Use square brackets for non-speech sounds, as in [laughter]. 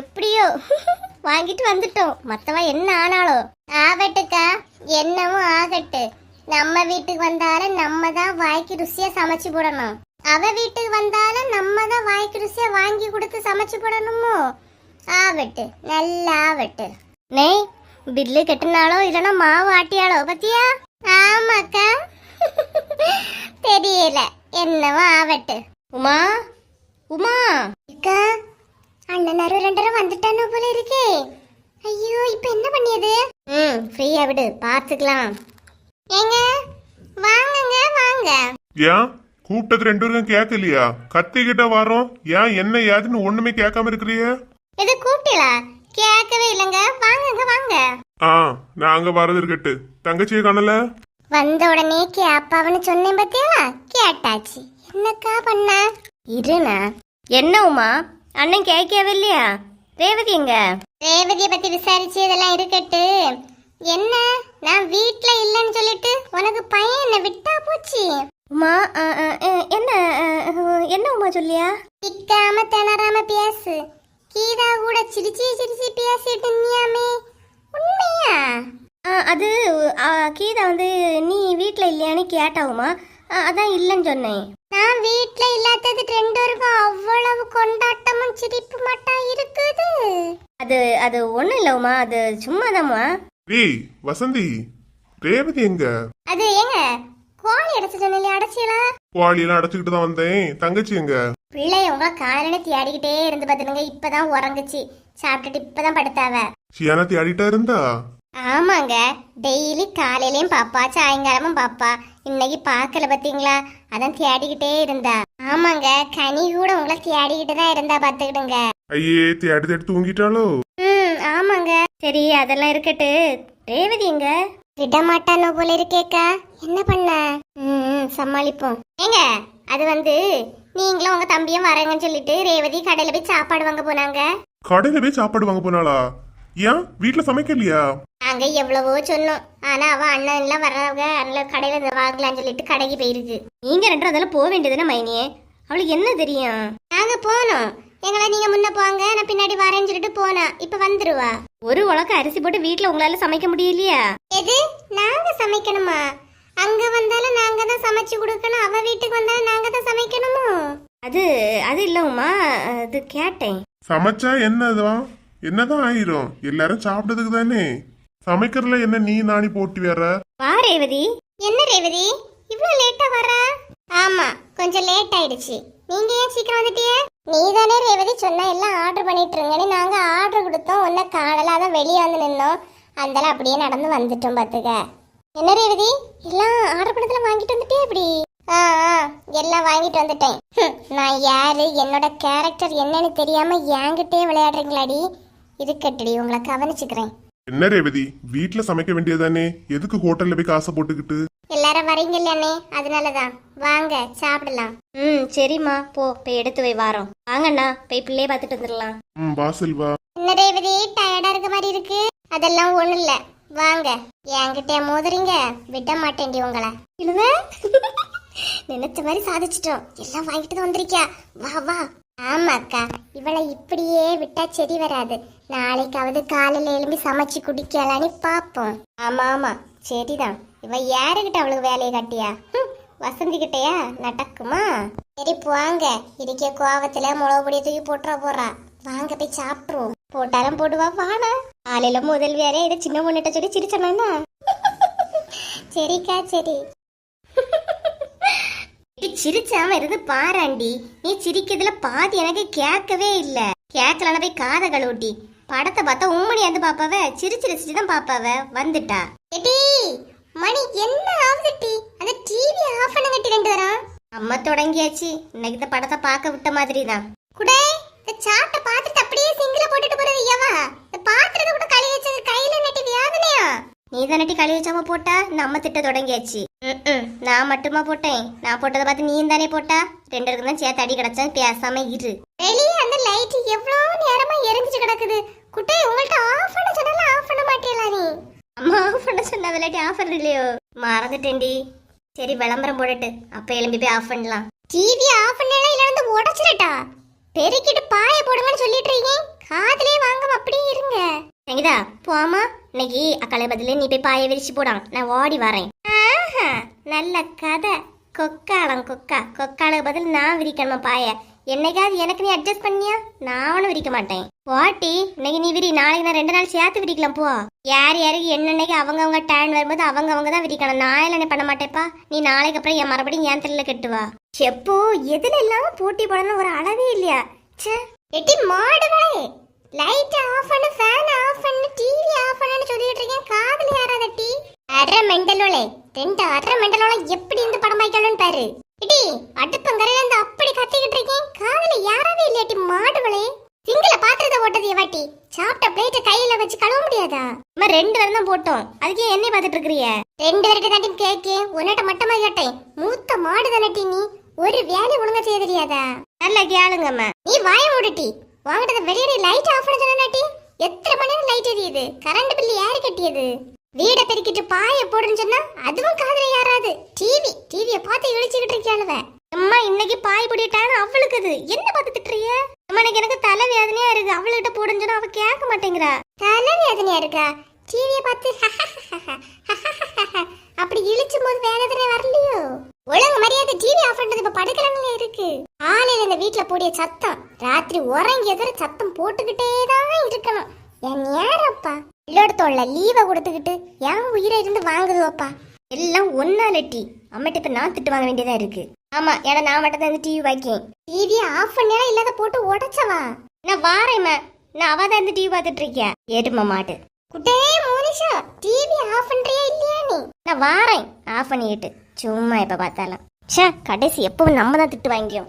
எப்படியோ வாங்கிட்டு வந்துட்டோம். மத்தவா என்ன ஆனாலோ. ஆகட்டுக்கா. என்னவோ ஆகட்டு. நம்ம வீட்டுக்கு வந்தாலும் நம்ம தான் வாய்க்கு ருசியா சமைச்சு போடணும். அவ வீட்டுக்கு வந்தாலும் நம்ம தான் வாய்க்கு ருசியா வாங்கி கொடுத்து சமைச்சு போடணுமோ? ஆவட்டு நல்லா ஆவட்டு நெய் பில்லு கட்டினாலோ இல்லைன்னா மாவு ஆட்டியாலோ பத்தியா? ஆமாக்கா. தெரியல. என்னவோ ஆவட்டு உமா? உமா? அக்கா அண்ணனாரும் ரெண்டரும் வந்துட்டானோ போல இருக்கே. ஐயோ இப்போ என்ன பண்ணியது? ம் ஃப்ரீயா விடு பார்த்துக்கலாம் ஏங்க வாங்குங்க வாங்க. ஏன்? கூப்பிட்டது ரெண்டு பேரும் கேட்கலையா கத்திக்கிட்ட வரோம். ஏன் என்ன ஏதுன்னு ஒண்ணுமே கேட்காம இருக்கிறிய? இது கூப்பிட்டீங்களா? கேட்கவே இல்லைங்க. வாங்குங்க வாங்க. ஆ நான் அங்க வரது இருக்கட்டு. தங்கச்சியை காணல? வந்த உடனே கேப்பாவன்னு சொன்னேன் பத்தியா? கேட்டாச்சு. என்னக்கா பண்ண? இருண்ணா என்ன உமா? அண்ணன் கேட்கவே இல்லையா ரேவதி எங்க? ரேவதியை பத்தி விசாரிச்சு இதெல்லாம் இருக்கட்டு. என்ன? நான் வீட்ல இல்லைன்னு சொல்லிட்டு உனக்கு பையன் என்ன விட்டா போச்சு. உமா என்ன என்ன உமா சொல்லியா? திக்காம திணறாம பேசு. கீதா கூட சிரிச்சு சிரிச்சு பேசிட்டு இருந்தியாமே. உண்மையா? அது கீதா வந்து நீ வீட்டில் இல்லையான்னு கேட்டாவுமா அதான் இல்லைன்னு சொன்னேன். நான் வீட்டில் இல்லாதது ரெண்டு பேருக்கும் அவ்வளவு கொண்டாட்டமும் சிரிப்பு மட்டும் இருக்குது. அது அது ஒன்றும் இல்லைம்மா அது சும்மாதாம்மா டேய் வசந்தி ரேவதி எங்க? அது ஏங்க கோழி அடைச்சு சொன்னீங்க அடைச்சியலா? குவாலியெல்லாம் அடைச்சுக்கிட்டு தான் வந்தேன். தங்கச்சி எங்க? பிள்ளைய உங்க காலையில தேடிக்கிட்டே இருந்து பார்த்துனுங்க இப்பதான் உறங்குச்சு. சாப்பிட்டுட்டு இப்பதான் படுத்தாவ. சியானா தேடிட்டா இருந்தா? ஆமாங்க டெய்லி காலையிலயும் பாப்பா சாயங்காலமும் பாப்பா. இன்னைக்கு பார்க்கல பாத்தீங்களா? அதான் தேடிக்கிட்டே இருந்தா. ஆமாங்க கனி கூட உங்களை தேடிக்கிட்டு தான் இருந்தா பாத்துக்கிடுங்க. ஐயே தேடி தேடி தூங்கிட்டாளோ? ம் ஆமாங்க. சரி அதெல்லாம் இருக்கட்டு. ரேவதி எங்க? விட மாட்டானோ போல இருக்கேக்கா என்ன பண்ண? ம், சமாளிப்போம். ஏங்க அது வந்து நீங்களும் உங்க தம்பியும் வரேங்கன்னு சொல்லிட்டு ரேவதி கடையில போய் சாப்பாடு வாங்க போனாங்க. கடையில போய் சாப்பாடு வாங்க போனாளா? ஏன்? வீட்டுல சமைக்கலையா? நாங்க எவ்வளவோ சொன்னோம். ஆனா அவ அண்ணன் எல்லாம் வர்றவங்க அண்ணன் கடையில இதை வாங்கலாம்னு சொல்லிட்டு கடைக்கு போயிருக்கு நீங்க ரெண்டும் அதெல்லாம் போக வேண்டியதுன்னு மைனியே அவளுக்கு என்ன தெரியும்? நாங்க போனோம். எங்களை நீங்க முன்ன போங்க நான் பின்னாடி வரேன்னு சொல்லிட்டு போனா. இப்ப வந்துருவா. ஒரு உலக அரிசி போட்டு வீட்ல உங்களால சமைக்க முடியலையா? எது? நாங்க சமைக்கணுமா? அங்க வந்தாலும் நாங்க தான் சமைச்சு கொடுக்கணும். அவ வீட்டுக்கு வந்தாலும் நாங்க தான் சமைக்கணுமோ? அது அது இல்ல உமா. அது கேட்டேன். சமைச்சா என்னதான் என்னதான் ஆயிரும்? எல்லாரும் சாப்பிட்டதுக்கு தானே. சமைக்கிறதுல என்ன நீ நானி போட்டி வேற? வா ரேவதி. என்ன ரேவதி? இவ்வளவு லேட்டா வர? ஆமா கொஞ்சம் லேட் ஆயிடுச்சு. நீங்க ஏன் சீக்கிரம் வந்துட்டிய? நீ தானே ரேவதி சொன்ன எல்லாம் ஆர்டர் பண்ணிட்டு இருங்கன்னு நாங்க ஆர்டர் கொடுத்தோம். உன்ன காணல அதான் வெளியே வந்து நின்னோம். அதெல்லாம் அப்படியே நடந்து வந்துட்டோம் பாத்துக்க. என்ன ரேவதி? எல்லாம் ஆர்டர் பண்ணதுல வாங்கிட்டு வந்துட்டே இப்படி? ஆ ஆ எல்லாம் வாங்கிட்டு வந்துட்டேன். நான் யாரு? என்னோட கேரக்டர் என்னன்னு தெரியாம என்கிட்டயே விளையாடுறீங்களாடி? இருக்கட்டுடி உங்களை கவனிச்சுக்கிறேன். என்ன ரேவதி வீட்டுல சமைக்க வேண்டியதானே எதுக்கு ஹோட்டல்ல போய் காசை போட்டுக்கிட்டு? எல்லாரும் வரீங்கல்ல அதனாலதான் வாங்க சாப்பிடலாம். ம் சரிம்மா. போ போய் எடுத்து வை வாரோம். வாங்கண்ணா போய் பிள்ளைய பார்த்துட்டு வந்துடலாம். ம் வா செல்வா. என்ன ரேவதி டயர்டா இருக்க மாதிரி இருக்கு? அதெல்லாம் ஒண்ணும் இல்ல. வாங்க. என்கிட்ட மோதுறீங்க? விட மாட்டேன்டி உங்களை. நினைச்ச மாதிரி சாதிச்சிட்டோம். எல்லாம் வாங்கிட்டு தான் வந்திருக்கியா? வா வா. ஆமாக்கா. இவளை இப்படியே விட்டா சரி வராது. நாளைக்காவது காலையில எழும்பி சமைச்சு குடிக்கலான்னு பாப்போம். ஆமா ஆமா. சரிதான் இவ யாருகிட்ட அவளுக்கு வேலையை காட்டியா? ஹம், வசந்தி நடக்குமா? சரி போவாங்க இருக்க கோவத்துல முளவு பொடியை தூக்கி போட்டுற போறா. வாங்க போய் சாப்பிட்ருவோம் போட்டாலும் போடுவா வாடா. காலையில முதல் வேற இதை சின்ன பொண்ணுகிட்ட சொல்லி சிரிச்சனா [laughs] சரிக்கா சரி. [laughs] சிரிச்சாம இருந்து பாராண்டி. நீ சிரிக்கிறதுல பாதி எனக்கு கேட்கவே இல்ல. கேட்கலன்னா போய் காதை கழுவுட்டி. படத்தை பார்த்தா உம்மணி வந்து பாப்பாவ சிரிச்சு ரசிச்சு தான் பாப்பாவ. வந்துட்டா. எடி மணி என்ன ஆகுது டி அந்த டிவி ஆஃப் பண்ண கட்டி ரெண்டு வரான் அம்மா தொடங்கியாச்சு. இன்னைக்கு இந்த படத்தை பார்க்க விட்ட மாதிரி தான் குடே இந்த சாட்டை பார்த்துட்டு அப்படியே சிங்கில போட்டுட்டு போறது ஐயாவா? இந்த பாத்திரத்தை கூட கழுவி வச்சது கையில நட்டி வியாதனையா? நீ நட்டி கழுவி வச்சாம போட்டா நம்ம திட்ட தொடங்கியாச்சு. ம்ம். நான் மட்டுமா போட்டேன். நான் போட்டதை பார்த்து நீயும் தானே போட்டா? ரெண்டு பேருக்கு தான் சேர்த்து அடி கிடச்சா பேசாம இரு. வெளியே அந்த லைட் எவ்வளவு நேரமா எரிஞ்சிட்டு கிடக்குது. குட்டை உங்கள்ட்ட ஆஃப் பண்ண சொன்னாலும் ஆஃப் பண்ண மாட்டேலா நீ? அம்மா ஆஃப் பண்ண சொன்ன விளையாட்டி ஆஃப் இல்லையோ மறந்துட்டேன்டி. சரி விளம்பரம் போடட்டு. அப்ப எழும்பி போய் ஆஃப் பண்ணலாம். டிவி ஆஃப் பண்ணலாம் இல்ல வந்து உடைச்சிரட்டா பெருக்கிட்டு பாய போடுங்கன்னு சொல்லிட்டு இருக்கீங்க. காதுலயே வாங்காம அப்படியே இருங்க. சங்கீதா போமா இன்னைக்கு அக்காளை பதிலே நீ போய் பாய விரிச்சு போடான் நான் ஓடி வரேன். நல்ல கதை. கொக்காளம் கொக்கா. கொக்காளுக்கு பதில் நான் விரிக்கணுமா பாய? என்னைக்காவது எனக்கு நீ அட்ஜஸ்ட் பண்ணியா? நானும் விரிக்க மாட்டேன். வாட்டி இன்னைக்கு நீ விரி நாளைக்கு நான் ரெண்டு நாள் சேர்த்து விரிக்கலாம் போ. யார் யாருக்கு என்னன்னைக்கு அவங்க அவங்க டேன் வரும்போது அவங்க அவங்க தான் விரிக்கணும். நான் எல்லாம் பண்ண மாட்டேப்பா நீ நாளைக்கு அப்புறம் என் மறுபடியும் என் தெரியல கட்டுவா செப்போ எதுல எல்லாம் போட்டி போடணும் ஒரு அளவே இல்லையா? ச்சே. எட்டி மாடுவே லைட் ஆஃப் பண்ணு ஃபேன் ஆஃப் பண்ணு டிவி ஆஃப் பண்ணுன்னு சொல்லிட்டு இருக்கேன். காதுல யாராத டீ? அரை மெண்டலோலே ரெண்டு அரை மெண்டலோல எப்படி இந்த படம் பாய்க்கணும்னு பாரு. இடி அடுப்பங்கரையில இருந்து அப்படி கத்திக்கிட்டு இருக்கேன். காதுல யாராவே இல்லையாட்டி மாடுகளே? சிங்கள பாத்திரத்தை ஓட்டது எவாட்டி சாப்பிட்ட பிளேட்டை கையில வச்சு கழுவ முடியாதா? நம்ம ரெண்டு பேரும் தான் போட்டோம். அதுக்கு என்னை பார்த்துட்டு இருக்கிறிய ரெண்டு பேர்கிட்ட தாண்டி கேக்கே உன்னிட்ட மட்டமா கேட்டேன். மூத்த மாடு தானட்டி நீ. ஒரு வேலை ஒழுங்கா செய்ய தெரியாதா? நல்ல கேளுங்கம்மா நீ வாய மூடுட்டி. வாங்கிட்டத வெளியே லைட் ஆஃப் பண்ண சொன்னாட்டி எத்தனை மணி நேரம் லைட் எரியுது? கரண்ட் பில்லு யாரு கட்டியது? வீட பெருக்கிட்டு பாய போடுன்னு சொன்னா அதுவும் காதல யாராது டிவி டிவியை பார்த்து இழிச்சுக்கிட்டு இருக்காளுவ அம்மா இன்னைக்கு பாய் பிடிட்டான்னு அவளுக்கு அது. என்ன பார்த்து திட்டுறிய? அம்மா எனக்கு எனக்கு தலை வேதனையா இருக்கு. அவளுக்கிட்ட போடுன்னு சொன்னா அவ கேட்க மாட்டேங்கிறா. தலை வேதனையா இருக்கா? டிவியை பார்த்து [laughs] அப்படி இழிச்சும் போது வேதனை வரலையோ? ஒழுங்கு மரியாதை டிவி ஆஃப் பண்றது இப்ப படுக்கிறாங்களே இருக்கு. காலையில இந்த வீட்டுல போடிய சத்தம் ராத்திரி உறங்கியதோட சத்தம் போட்டுக்கிட்டே தான் இருக்கணும். என் லீவை கொடுத்துக்கிட்டு என் உயிரை இருந்து வாங்குதுவப்பா எல்லாம் ஒன்னா லட்டி. அம்மிட்ட இப்ப நான் திட்டு வாங்க வேண்டியதா இருக்கு. ஆமா ஏன்னா நான் மட்டும் தான் டிவி வாக்கேன் டிவியை ஆஃப் பண்ணியா இல்லாத போட்டு உடைச்சவா? நான் வாரேம்மா நான் அவ தான் டிவி பார்த்துட்டு இருக்கேன் ஏட்டுமா மாட்டு. குட்டே மோனிஷா டிவி ஆஃப் பண்றியா இல்லையா நீ? நான் வாரேன். ஆஃப் பண்ணிட்டு சும்மா இப்ப பார்த்தாலும். ச்சே கடைசி எப்பவும் நம்ம தான் திட்டு வாங்கியோம்